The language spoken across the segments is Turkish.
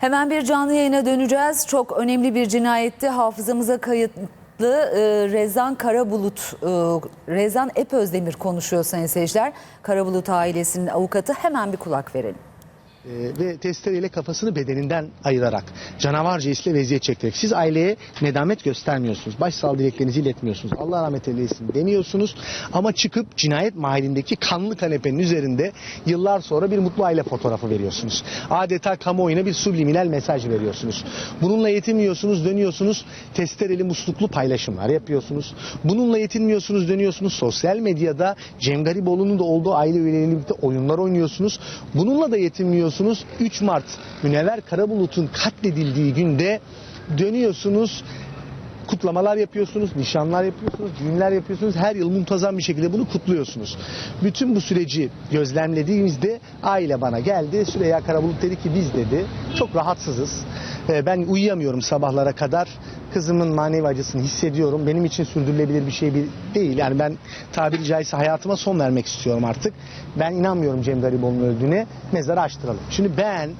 Hemen bir canlı yayına döneceğiz. Çok önemli bir cinayetti. Hafızamıza kayıtlı e, Rezan Karabulut, e, Rezan Epözdemir konuşuyor sayın seyirciler. Karabulut ailesinin avukatı hemen bir kulak verelim. Ee, ve testereyle kafasını bedeninden ayırarak canavarca isle veziyet çektirerek siz aileye nedamet göstermiyorsunuz. Başsağlığı dileklerinizi iletmiyorsunuz. Allah rahmet eylesin demiyorsunuz ama çıkıp cinayet mahallindeki kanlı kanepenin üzerinde yıllar sonra bir mutlu aile fotoğrafı veriyorsunuz. Adeta kamuoyuna bir subliminal mesaj veriyorsunuz. Bununla yetinmiyorsunuz dönüyorsunuz testereli musluklu paylaşımlar yapıyorsunuz. Bununla yetinmiyorsunuz dönüyorsunuz sosyal medyada Cem Gariboğlu'nun da olduğu aile üyeleriyle birlikte oyunlar oynuyorsunuz. Bununla da yetinmiyorsunuz. 3 Mart Münevver Karabulut'un katledildiği günde dönüyorsunuz kutlamalar yapıyorsunuz, nişanlar yapıyorsunuz, düğünler yapıyorsunuz. Her yıl muntazam bir şekilde bunu kutluyorsunuz. Bütün bu süreci gözlemlediğimizde aile bana geldi. Süreyya Karabulut dedi ki biz dedi çok rahatsızız. Ee, Ben uyuyamıyorum sabahlara kadar. Kızımın manevi acısını hissediyorum. Benim için sürdürülebilir bir şey değil. Yani ben tabiri caizse hayatıma son vermek istiyorum artık. Ben inanmıyorum Cem Gariboğlu'nun öldüğüne. Mezarı açtıralım. Şimdi ben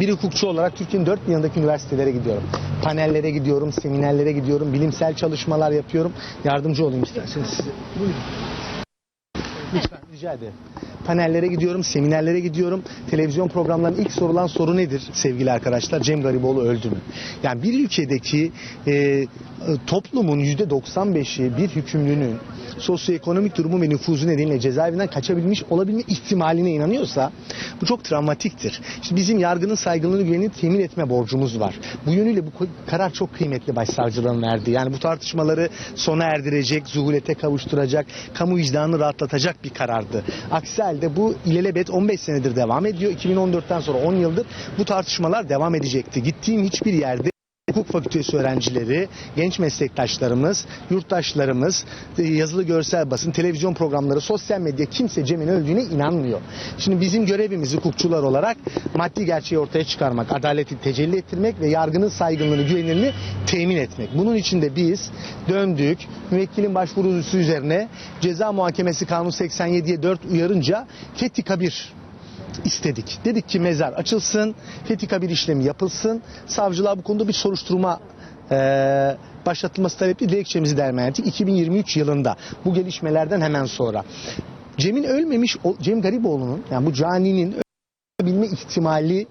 bir hukukçu olarak Türkiye'nin dört bir yanındaki üniversitelere gidiyorum. Panellere gidiyorum, seminerlere gidiyorum, bilimsel çalışmalar yapıyorum. Yardımcı olayım isterseniz. Buyurun. Lütfen rica ederim. Panellere gidiyorum, seminerlere gidiyorum. Televizyon programlarının ilk sorulan soru nedir sevgili arkadaşlar? Cem Gariboğlu öldü mü? Yani bir ülkedeki e, toplumun %95'i bir hükümlünün sosyoekonomik durumu ve nüfuzu nedeniyle cezaevinden kaçabilmiş olabilme ihtimaline inanıyorsa bu çok travmatiktir. İşte bizim yargının saygınlığını güvenini temin etme borcumuz var. Bu yönüyle bu karar çok kıymetli başsavcılığın verdiği. Yani bu tartışmaları sona erdirecek, zuhulete kavuşturacak, kamu vicdanını rahatlatacak bir karardı. Aksi halde bu ilelebet 15 senedir devam ediyor. 2014'ten sonra 10 yıldır bu tartışmalar devam edecekti. Gittiğim hiçbir yerde hukuk fakültesi öğrencileri, genç meslektaşlarımız, yurttaşlarımız, e, yazılı görsel basın, televizyon programları, sosyal medya kimse Cem'in öldüğüne inanmıyor. Şimdi bizim görevimiz hukukçular olarak maddi gerçeği ortaya çıkarmak, adaleti tecelli ettirmek ve yargının saygınlığını, güvenilirliğini temin etmek. Bunun için de biz döndük, müvekkilin başvurusu üzerine ceza muhakemesi kanunu 87'ye 4 uyarınca fethi kabir istedik. Dedik ki mezar açılsın, fetika bir işlemi yapılsın. Savcılığa bu konuda bir soruşturma eee, başlatılması talepli dilekçemizi dermen ettik. 2023 yılında bu gelişmelerden hemen sonra. Cem'in ölmemiş, Cem Gariboğlu'nun yani bu caninin ölebilme ihtimali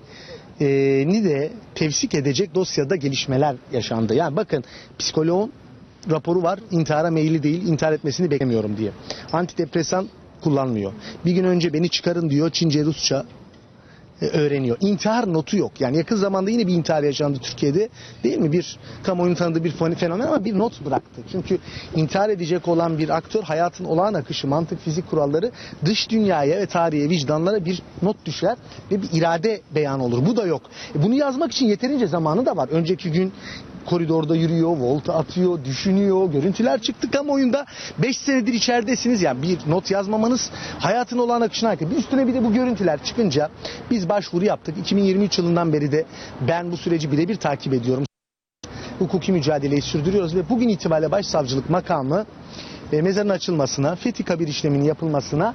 e, ni de tevsik edecek dosyada gelişmeler yaşandı. Yani bakın psikoloğun raporu var intihara meyilli değil intihar etmesini beklemiyorum diye. Antidepresan kullanmıyor. Bir gün önce beni çıkarın diyor Çince Rusça e, öğreniyor. İntihar notu yok. Yani yakın zamanda yine bir intihar yaşandı Türkiye'de. Değil mi? Bir kamuoyunun tanıdığı bir fenomen ama bir not bıraktı. Çünkü intihar edecek olan bir aktör hayatın olağan akışı, mantık, fizik kuralları dış dünyaya ve tarihe, vicdanlara bir not düşer ve bir irade beyan olur. Bu da yok. E, bunu yazmak için yeterince zamanı da var. Önceki gün koridorda yürüyor, volta atıyor, düşünüyor, görüntüler çıktı kamuoyunda. 5 senedir içeridesiniz yani bir not yazmamanız hayatın olan akışına aykırı. Bir üstüne bir de bu görüntüler çıkınca biz başvuru yaptık. 2023 yılından beri de ben bu süreci birebir takip ediyorum. Hukuki mücadeleyi sürdürüyoruz ve bugün itibariyle başsavcılık makamı e, mezarın açılmasına, fethi kabir işleminin yapılmasına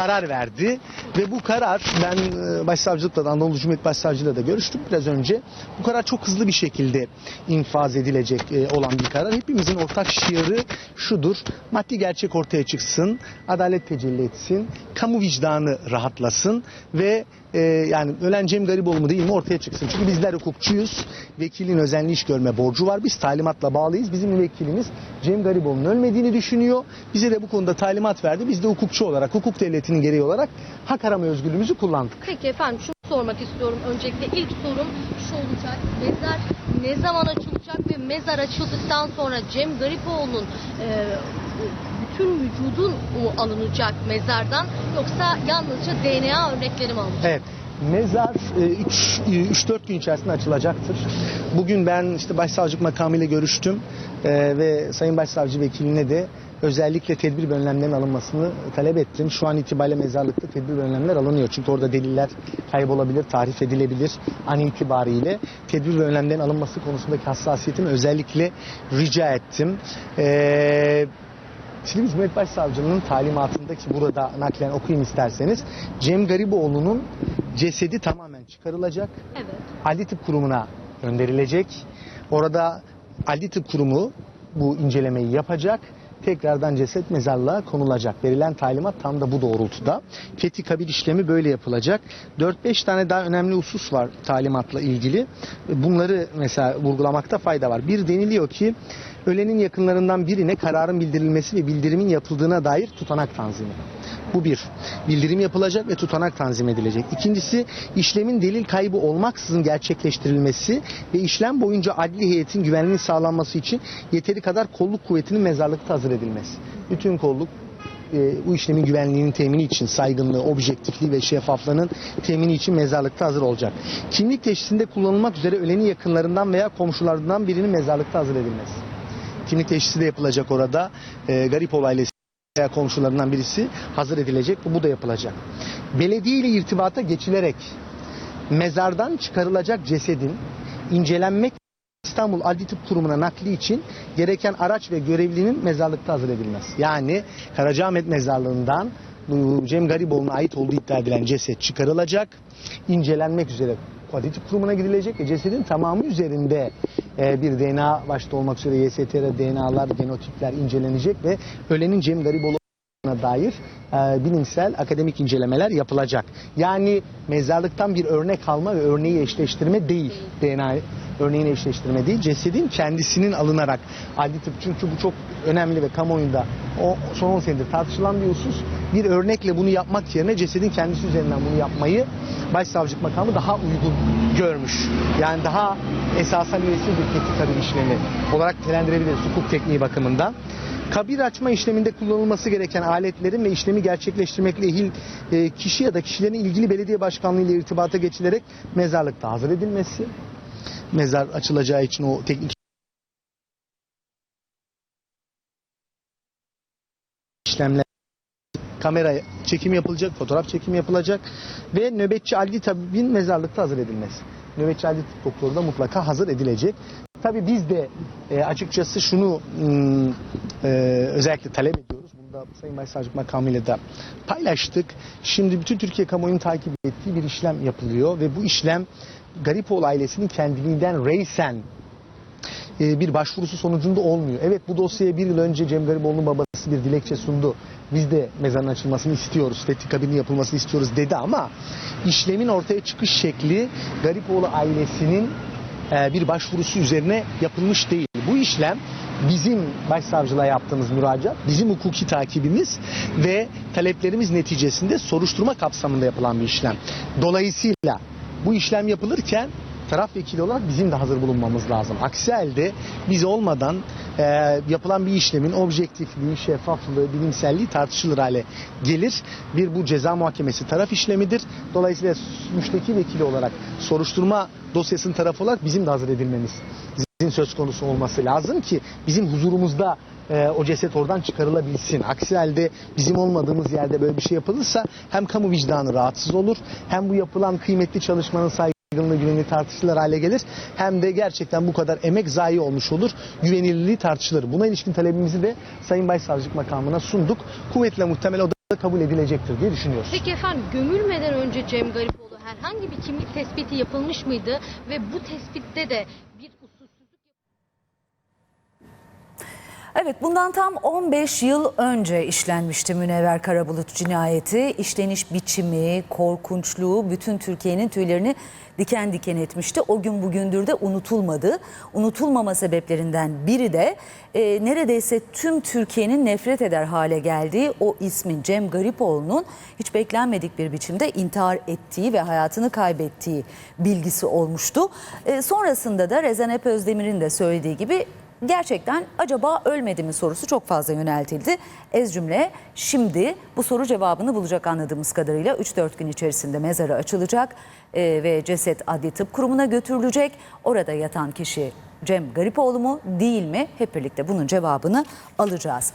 karar verdi. Ve bu karar ben e, başsavcılıkla da Anadolu Cumhuriyet Başsavcılığıyla da görüştüm biraz önce. Bu karar çok hızlı bir şekilde infaz edilecek e, olan bir karar. Hepimizin ortak şiarı şudur. Maddi gerçek ortaya çıksın, adalet tecelli etsin, kamu vicdanı rahatlasın ve e, yani ölen Cem Gariboğlu mu değil mi ortaya çıksın. Çünkü bizler hukukçuyuz. Vekilin özenli iş görme borcu var. Biz talimatla bağlıyız. Bizim müvekkilimiz Cem Gariboğlu'nun ölmediğini düşünüyor. Bize de bu konuda talimat verdi. Biz de hukukçu olarak, hukuk devletinin gereği olarak hak arama özgürlüğümüzü kullandık. Peki efendim şunu sormak istiyorum. Öncelikle ilk sorum şu olacak. Mezar ne zaman açılacak ve mezar açıldıktan sonra Cem Garipoğlu'nun e, bütün vücudun mu alınacak mezardan yoksa yalnızca DNA örnekleri mi alınacak? Evet. Mezar 3-4 gün içerisinde açılacaktır. Bugün ben işte başsavcılık makamıyla görüştüm e, ve Sayın Başsavcı Vekiline de özellikle tedbir ve önlemlerin alınmasını talep ettim. Şu an itibariyle mezarlıkta tedbir ve önlemler alınıyor. Çünkü orada deliller kaybolabilir, tarif edilebilir an itibariyle. Tedbir ve önlemlerin alınması konusundaki hassasiyetimi özellikle rica ettim. Eee Silivri Cumhuriyet Başsavcılığı'nın talimatında ki burada naklen okuyayım isterseniz Cem Gariboğlu'nun cesedi tamamen çıkarılacak. Evet. Adli Tıp Kurumu'na gönderilecek. Orada Adli Tıp Kurumu bu incelemeyi yapacak. Tekrardan ceset mezarlığa konulacak. Verilen talimat tam da bu doğrultuda. Fethi kabir işlemi böyle yapılacak. 4-5 tane daha önemli husus var talimatla ilgili. Bunları mesela vurgulamakta fayda var. Bir deniliyor ki ölenin yakınlarından birine kararın bildirilmesi ve bildirimin yapıldığına dair tutanak tanzimi. Bu bir. Bildirim yapılacak ve tutanak tanzim edilecek. İkincisi işlemin delil kaybı olmaksızın gerçekleştirilmesi ve işlem boyunca adli heyetin güvenliğinin sağlanması için yeteri kadar kolluk kuvvetinin mezarlıkta hazır edilmesi. Bütün kolluk e, bu işlemin güvenliğinin temini için saygınlığı, objektifliği ve şeffaflığının temini için mezarlıkta hazır olacak. Kimlik teşhisinde kullanılmak üzere ölenin yakınlarından veya komşularından birinin mezarlıkta hazır edilmesi. Kimlik teşhisi de yapılacak orada. E, Garipol ailesi veya komşularından birisi hazır edilecek. Bu, da yapılacak. Belediye ile irtibata geçilerek mezardan çıkarılacak cesedin incelenmek İstanbul Adli Tıp Kurumu'na nakli için gereken araç ve görevlinin mezarlıkta hazır edilmesi. Yani Karacaahmet Mezarlığı'ndan Cem Gariboğlu'na ait olduğu iddia edilen ceset çıkarılacak. incelenmek üzere Tıp Kurumu'na gidilecek ve cesedin tamamı üzerinde e, bir DNA başta olmak üzere YSTR DNA'lar, genotipler incelenecek ve ölenin Cem Gariboğlu dair e, bilimsel akademik incelemeler yapılacak. Yani mezarlıktan bir örnek alma ve örneği eşleştirme değil. DNA örneğini eşleştirme değil. Cesedin kendisinin alınarak adli tıp çünkü bu çok önemli ve kamuoyunda o son 10 senedir tartışılan bir husus. Bir örnekle bunu yapmak yerine cesedin kendisi üzerinden bunu yapmayı başsavcılık makamı daha uygun görmüş. Yani daha esasa müessir bir tetkik kabir işlemi olarak telendirebiliriz hukuk tekniği bakımından. Kabir açma işleminde kullanılması gereken aletlerin ve işlemi gerçekleştirmekle ilgili e, kişi ya da kişilerin ilgili belediye başkanlığı ile irtibata geçilerek mezarlıkta hazır edilmesi. Mezar açılacağı için o teknik işlemler kamera çekim yapılacak, fotoğraf çekimi yapılacak ve nöbetçi adli tabibin mezarlıkta hazır edilmesi. Nöbetçi adli doktoru da mutlaka hazır edilecek. Tabii biz de e, açıkçası şunu hmm, e, özellikle talep ediyoruz. Bunu da Sayın Başsavcılık makamıyla da paylaştık. Şimdi bütün Türkiye kamuoyunun takip ettiği bir işlem yapılıyor ve bu işlem Garipoğlu ailesinin kendiliğinden reysen e, bir başvurusu sonucunda olmuyor. Evet bu dosyaya bir yıl önce Cem Garipoğlu'nun babası bir dilekçe sundu. Biz de mezarın açılmasını istiyoruz, fethi kabinin yapılmasını istiyoruz dedi ama işlemin ortaya çıkış şekli Garipoğlu ailesinin e, bir başvurusu üzerine yapılmış değil. Bu işlem bizim başsavcılığa yaptığımız müracaat, bizim hukuki takibimiz ve taleplerimiz neticesinde soruşturma kapsamında yapılan bir işlem. Dolayısıyla bu işlem yapılırken taraf vekili olarak bizim de hazır bulunmamız lazım. Aksi halde biz olmadan e, yapılan bir işlemin objektifliği, şeffaflığı, bilimselliği tartışılır hale gelir. Bir bu ceza muhakemesi taraf işlemidir. Dolayısıyla müşteki vekili olarak soruşturma dosyasının tarafı olarak bizim de hazır edilmemiz bizim söz konusu olması lazım ki bizim huzurumuzda e, o ceset oradan çıkarılabilsin. Aksi halde bizim olmadığımız yerde böyle bir şey yapılırsa hem kamu vicdanı rahatsız olur hem bu yapılan kıymetli çalışmanın saygınlığı güvenliği tartışılır hale gelir hem de gerçekten bu kadar emek zayi olmuş olur. Güvenilirliği tartışılır. Buna ilişkin talebimizi de Sayın Başsavcılık makamına sunduk. Kuvvetle muhtemel o da kabul edilecektir diye düşünüyoruz. Peki efendim gömülmeden önce Cem Garipoğlu herhangi bir kimlik tespiti yapılmış mıydı ve bu tespitte de bir Evet bundan tam 15 yıl önce işlenmişti Münevver Karabulut cinayeti. İşleniş biçimi, korkunçluğu bütün Türkiye'nin tüylerini diken diken etmişti. O gün bugündür de unutulmadı. Unutulmama sebeplerinden biri de e, neredeyse tüm Türkiye'nin nefret eder hale geldiği o ismin Cem Garipoğlu'nun hiç beklenmedik bir biçimde intihar ettiği ve hayatını kaybettiği bilgisi olmuştu. E, sonrasında da Rezan Özdemir'in de söylediği gibi Gerçekten acaba ölmedi mi sorusu çok fazla yöneltildi. Ez cümle şimdi bu soru cevabını bulacak anladığımız kadarıyla 3-4 gün içerisinde mezarı açılacak e, ve ceset adli tıp kurumuna götürülecek. Orada yatan kişi Cem Garipoğlu mu değil mi hep birlikte bunun cevabını alacağız.